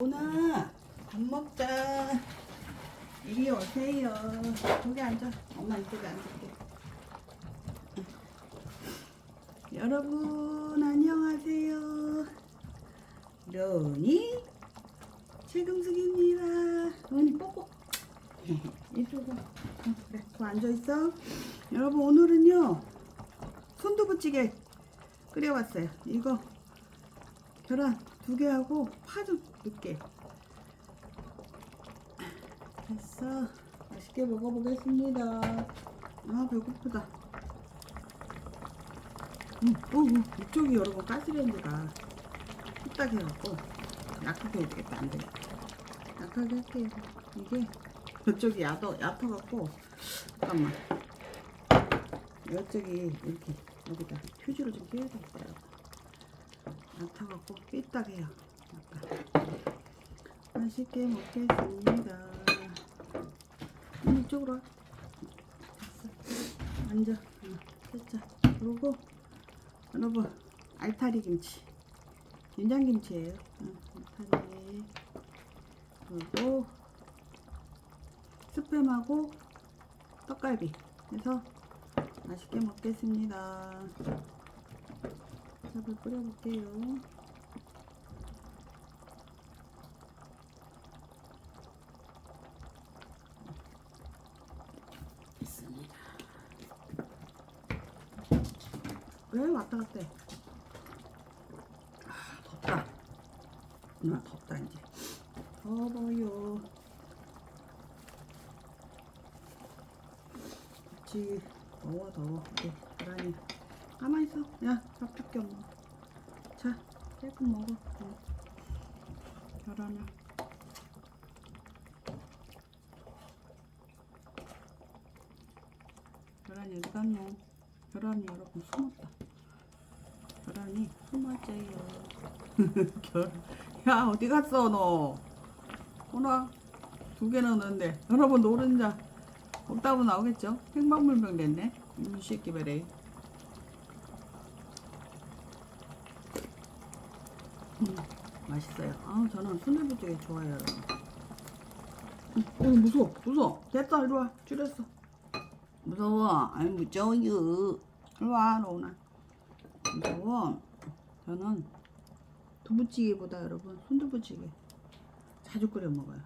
오나 밥 먹자. 이리 오세요. 저기 앉아. 엄마 이쪽에 앉을게. 여러분 안녕하세요. 로니 최금숙입니다. 로니 뽀뽀. 이쪽으로. 어, 그래, 거 앉아 있어. 여러분 오늘은요 손두부찌개 끓여왔어요. 이거 계란 두 개 하고 파좀 넣게. 됐어. 맛있게 먹어보겠습니다. 아 배고프다. 음, 어, 어, 이쪽이 여러분 가스레인지가 후딱해갖고 약하게 해야 되겠다 안 돼. 약하게 할게요. 이게 이쪽이 얕아 얕아갖고 잠깐만. 이쪽이 이렇게 여기다 휴지로 좀 끼워야겠어요. 얕아갖고 삐딱해요. 약간. 맛있게 먹겠습니다. 음, 이쪽으로 와. 됐어. 앉아. 응, 됐자. 그리고 여러분 알타리 김치, 된장김치예요. 응, 알타리. 그리고 스팸하고 떡갈비 해서 맛있게 먹겠습니다. 밥을 뿌려볼게요. 됐습니다. 왜 왔다 해? 아, 덥다. 누나 덥다, 이제. 더워요. 그치. 더워, 더워. 이제 계란이. 가만히 있어. 야, 밥 줄게, 엄마. 자, 조금 먹어. 응. 계란을. 계란이 어디 갔노? 계란이 여러분 숨었다. 계란이 숨었어요. 계란. 야 어디 갔어 너? 오나 두개 넣었는데 여러분 노른자 없다 보면 나오겠죠? 행방불명 됐네. 이 새끼 베레. 음, 맛있어요. 아 저는 순대부찌개 좋아해요. 어 무서워 무서워. 됐다 이리 와 줄였어. 무서워. 아니 무서워요. 이리 와 로나. 무서워. 저는 두부찌개보다 여러분 순두부찌개 자주 끓여 먹어요.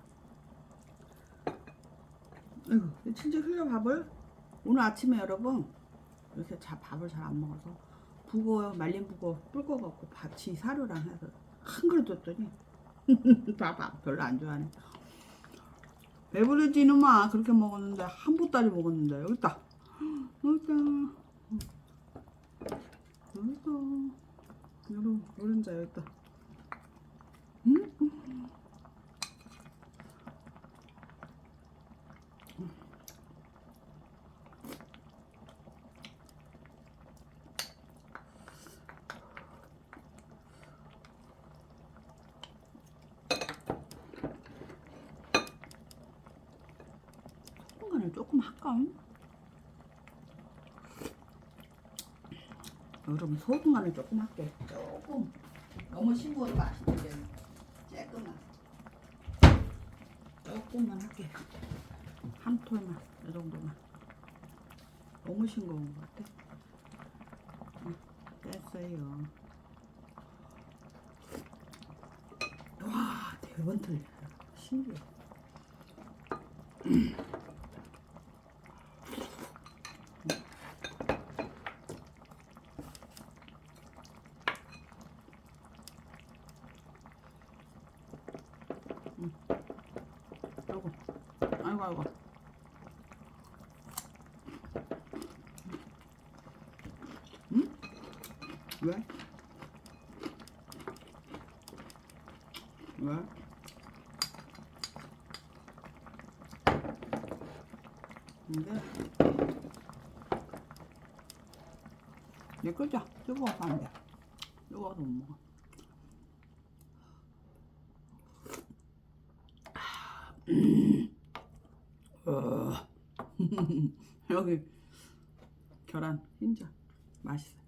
아이고 진짜 흘려 밥을 오늘 아침에 여러분 요새 자 밥을 잘 안 먹어서 북어 말린 북어 불 거 갖고 밥치 사료랑 해서 한 그릇 줬더니. 밥 별로 안 좋아하네. 배부르지 이놈아 그렇게 먹었는데 한 보따리 먹었는데. 여기 있다. 여기 있다. 여기 있다. 여러분 노른자 여기 있다 음? 소금간을 조금 할까? 여러분 소금간을 조금 할게. 조금. 너무 싱거워도 맛있는데 조금만. 조금만 할게. 한 톨만 이 정도만 너무 싱거운 것 같아. 응, 됐어요. 와 대번 틀려. 신기해 아이고, 아이고, 아이고. 응? 왜? 왜? 근데 얘 끄자. 뜨거워서 안 돼. 뜨거워서 못 먹어. 어. 여기 계란 흰자 맛있어.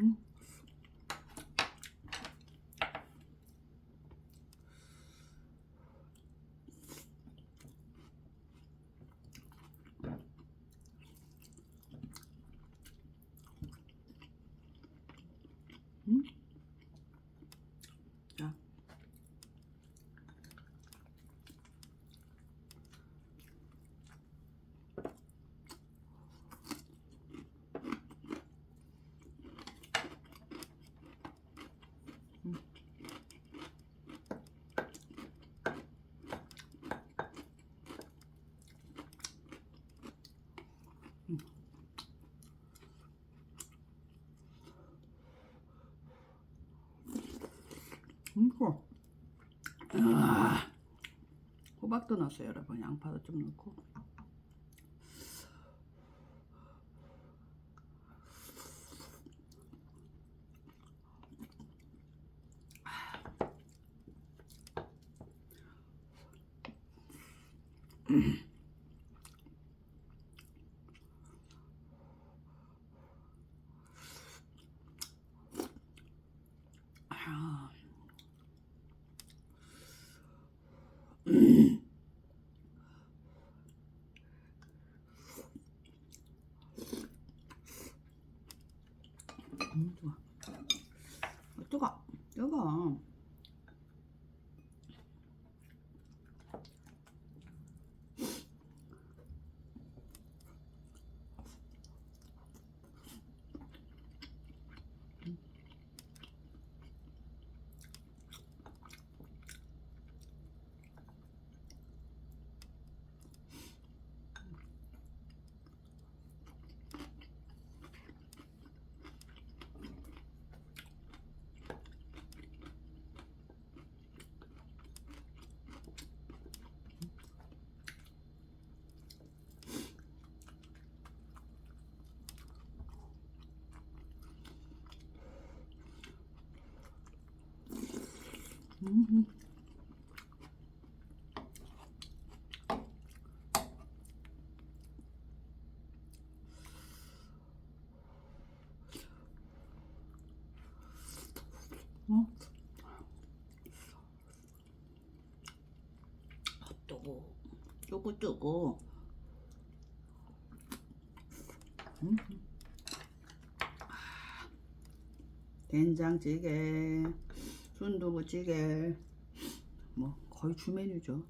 음. 음? 자. 음. 음. 이거 아, 호박도 넣었어요 여러분. 양파도 좀 넣고. 아. 음, 좋아. 어, 뜨거, 뜨거. 음. 어? 뜨고 뜨고 뜨고 음. 된장찌개 순두부찌개 뭐 거의 주 메뉴죠.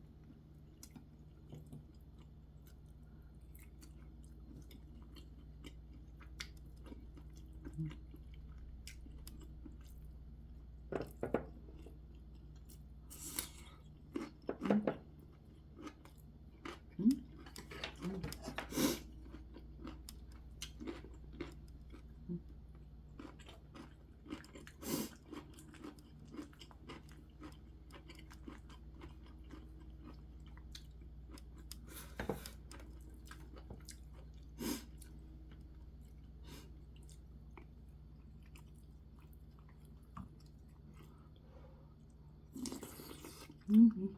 음.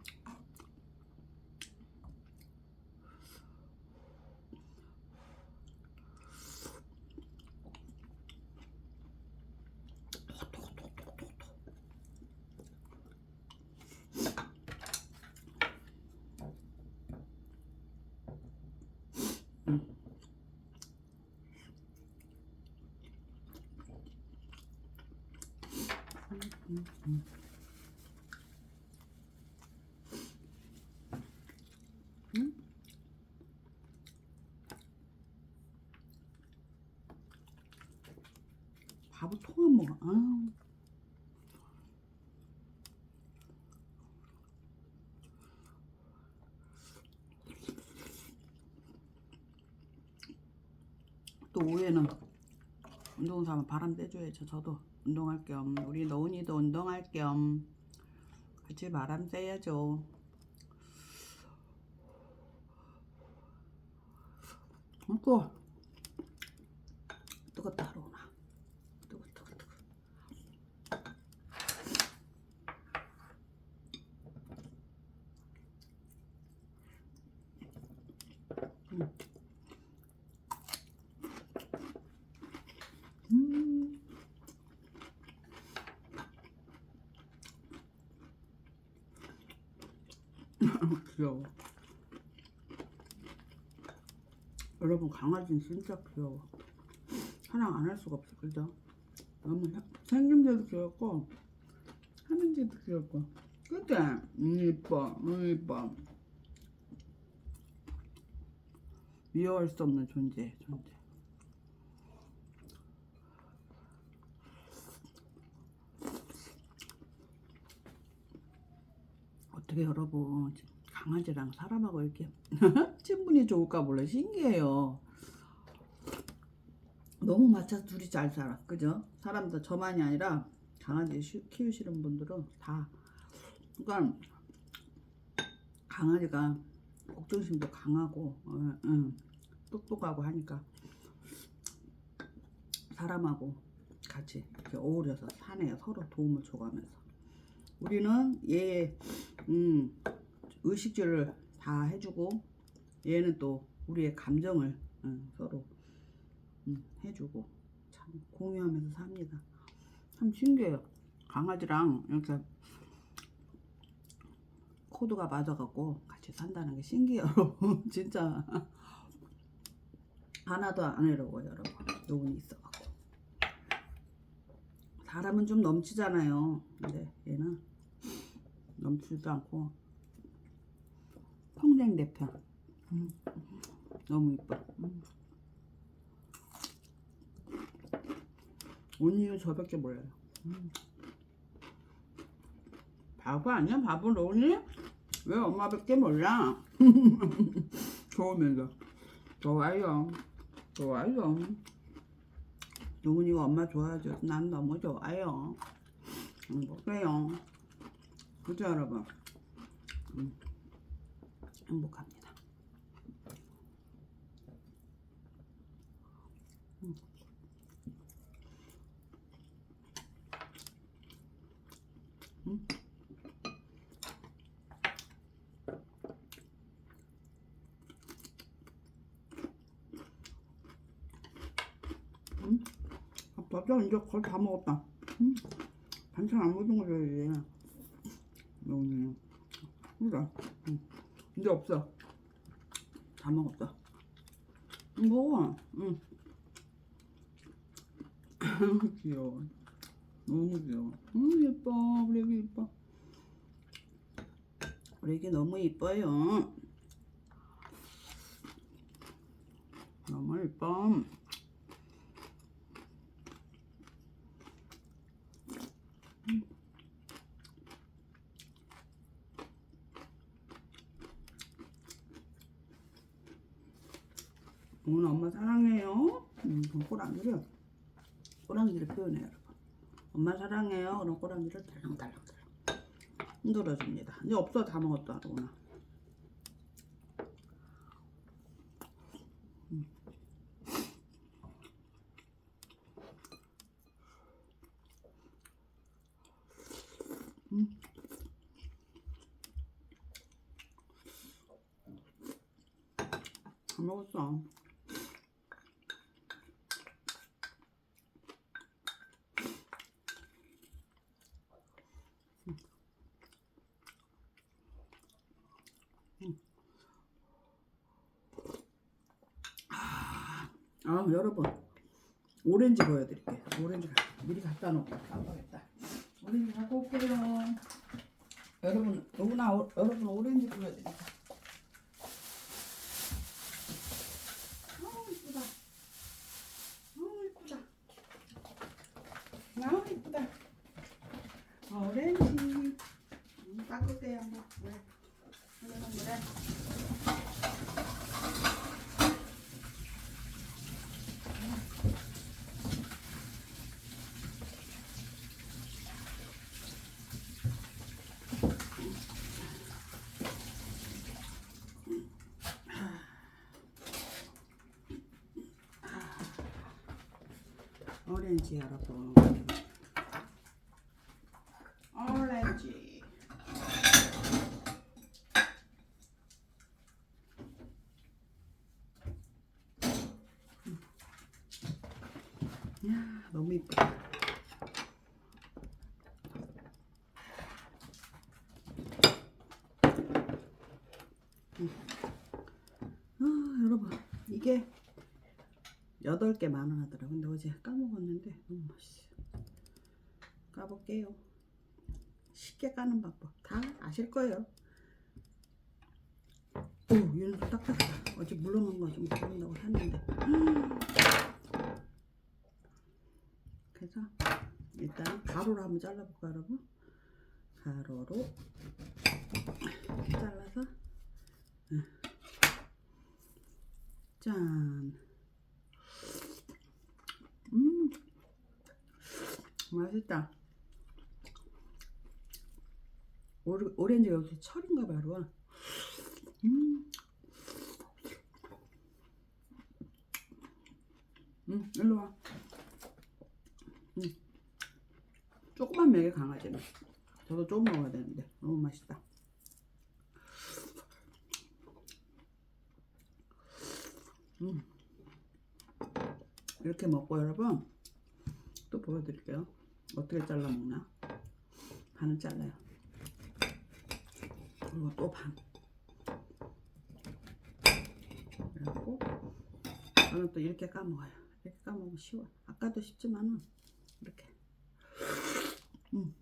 밥을 통안 먹어. 아유. 또 오후에는 운동 삼아 바람 쐬줘야죠. 저도 운동할 겸 우리 너은이도 운동할 겸 같이 바람 쐬야죠. 먹고 뜨겁다 하루나 뜨거 뜨거 뜨거 음. 귀여워. 여러분 강아지는 진짜 귀여워. 사랑 안 할 수가 없어, 그죠? 너무 현- 생김새도 귀엽고 하는지도 귀엽고 그때 음 이뻐 음 이뻐 미워할 수 없는 존재 존재 어떻게 여러분 강아지랑 사람하고 이렇게 친분이 좋을까 몰라. 신기해요. 너무 맞춰서 둘이 잘 살아. 그죠? 사람들 저만이 아니라 강아지 시- 키우시는 분들은 다. 그러니까 강아지가 복종심도 강하고 어, 응, 똑똑하고 하니까 사람하고 같이 이렇게 어우러서 사네요. 서로 도움을 줘가면서. 우리는 얘 음, 의식주를 다 해주고 얘는 또 우리의 감정을 응, 서로 음, 해주고 참 공유하면서 삽니다. 참 신기해요. 강아지랑 이렇게 코드가 맞아갖고 같이 산다는 게 신기해요. 진짜 하나도 안 외로워요, 여러분. 요분이 있어갖고 사람은 좀 넘치잖아요. 근데 얘는 넘치지도 않고 평생 내 편. 음, 너무 이뻐. 음. 언니는 저밖에 몰라요. 음. 바보 아니야? 바보 로니? 왜 엄마밖에 몰라? 좋으면서 좋아요. 좋아요. 로운이가 엄마 좋아해줘서 난 너무 좋아요. 행복해요. 그죠 여러분? 음. 행복합니다. 아, 맞아 이제 거의 다 먹었다. 음. 반찬 안 묻은 거죠 이제. 여기 그래. 음. 이제 없어. 다 먹었어. 음, 먹어. 응. 귀여워. 너무 귀여워. 음 예뻐. 우리 애기 예뻐. 우리 애기 너무 예뻐요. 너무 예뻐. 오늘 엄마 사랑해요. 음, 그럼 꼬랑지를 꼬랑지를 표현해요, 여러분. 엄마 사랑해요. 그럼 꼬랑지를 달랑달랑 흔들어줍니다. 이제 없어 다 먹었다, 오늘. 음. 음. 다 먹었어. 아 여러분 오렌지 보여드릴게요. 오렌지 가- 미리 갖다 놓고. 깜빡했다. 오렌지 갖고 올게요. 여러분 누구나 오, 여러분 오렌지 보여드릴게요 아우 이쁘다 아우 이쁘다 아우 이쁘다 오렌지 음, 닦을게요 한번 네. 그러면 그래 오렌지 여러분 오렌지. 야 너무 이쁘다 8개 만원 하더라 근데 어제 까먹었는데 너무 맛있어. 까볼게요. 쉽게 까는 방법 다 아실 거예요. 오 얘는 또 딱딱하다. 어제 물러놓은 거좀 먹는다고 샀는데. 음. 그래서 일단 가로로 한번 잘라볼까 여러분? 가로로 잘라서 짠. 음, 맛있다. 오레, 오렌지 여기 철인가 여러분. 음. 음, 일로 와. 음. 조금만 먹여 강아지는. 저도 조금 먹어야 되는데 너무 맛있다. 음. 이렇게 먹고 여러분 또 보여드릴게요. 어떻게 잘라 먹나? 반을 잘라요. 그리고 또 반. 그래갖고 저는 또 이렇게 까먹어요. 이렇게 까먹으면 쉬워. 아까도 쉽지만은 이렇게. 음.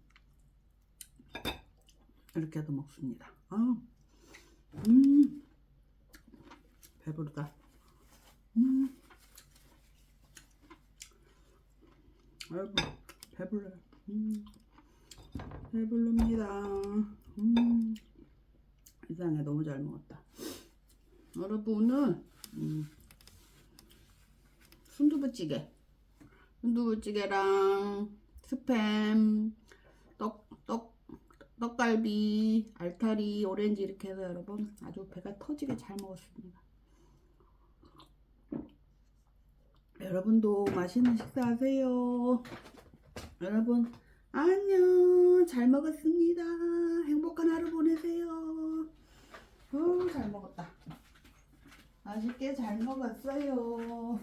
이렇게 해도 먹습니다. 아, 음, 배부르다. 음, 아이고, 배불러요. 음, 배불릅니다. 음, 이상해, 너무 잘 먹었다. 여러분은, 음, 순두부찌개, 순두부찌개랑 스팸, 떡, 떡, 떡갈비, 알타리, 오렌지 이렇게 해서 여러분 아주 배가 터지게 잘 먹었습니다. 여러분도 맛있는 식사하세요. 여러분 안녕. 잘 먹었습니다. 행복한 하루 보내세요. 어, 잘 먹었다. 맛있게 잘 먹었어요.